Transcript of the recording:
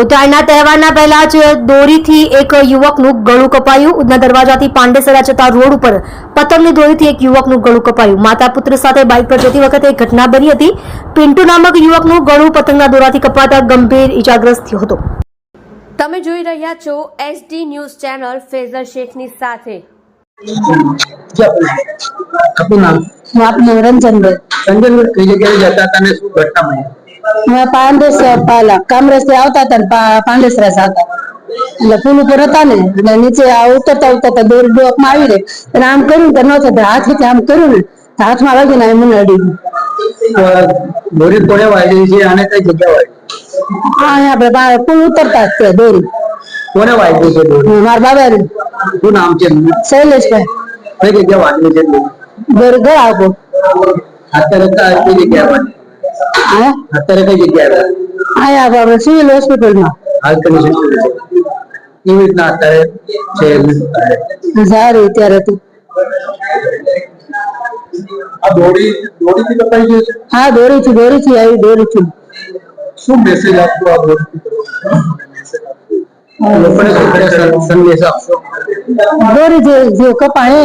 ઉત્તરાયણના તહેવારના પહેલા જ દોરીથી એક યુવકનું ગળું કપાયું. ઉધના દરવાજાથી પાંડેસરા જતા રોડ ઉપર પતંગની દોરીથી એક યુવકનું ગળું કપાયું. માતા પુત્ર સાથે બાઇક પર જતી વખતે એક ઘટના બની હતી. પિન્ટુ નામક યુવકનું ગળું પતંગના દોરાથી કપાતા ગંભીર ઇજાગ્રસ્ત થયો હતો. તમે જોઈ રહ્યા છો એસડી ન્યૂઝ ચેનલ ફેઝર શેખની સાથે. આપનું નામ? આપનું રંજનભાઈ. કઈ જગ્યાએ જતા હતા અને શું ઘટના બની? મેં પાંડેસ પાલા કામરેજ થી આવતા હતા ને પા- પાંડેસરા આવતા એટલે પુલ ઉપર હતા ને એટલે નીચે આ ઉતરતા ઉતરતા દોરી ડોક માં આવી રહી એટલે આમ કર્યું કે ન થતું હાથેથી આમ કર્યું ને તો હાથમાં વાગીને આ મને અડી ગયું અ, દોરી કોને વાગી છે અને કઈ જગ્યા વાગી આ અહીંયા આપણે પા- પુલ ઉતરતા જ તે દોરી કોને વાગ્યું છે દોરી મારા બાબા શું નામ છે એમનું? શૈલેષભાઈ કઈ જગ્યા વાગી છે દોરી? દોરી ગળા આપો અત્યારે કા- કઈ જગ્યાએ વાગી હા? અત્યારે કઈ જગ્યાએ? અહીંયા આપણે સિવિલ હોસ્પિટલમાં હાલ કરી છે કેવી રીતના અત્યારે છે? સારી ત્યારે તું. આ દોરી દોરીથી કપાઈ ગયું છે? હા દોરીથી દોરીથી આવી દોરીથી શું મેસેજ આપતો આ દોરીથી લોકોને સંદેશ આપશો? દોરી જે જે કપાય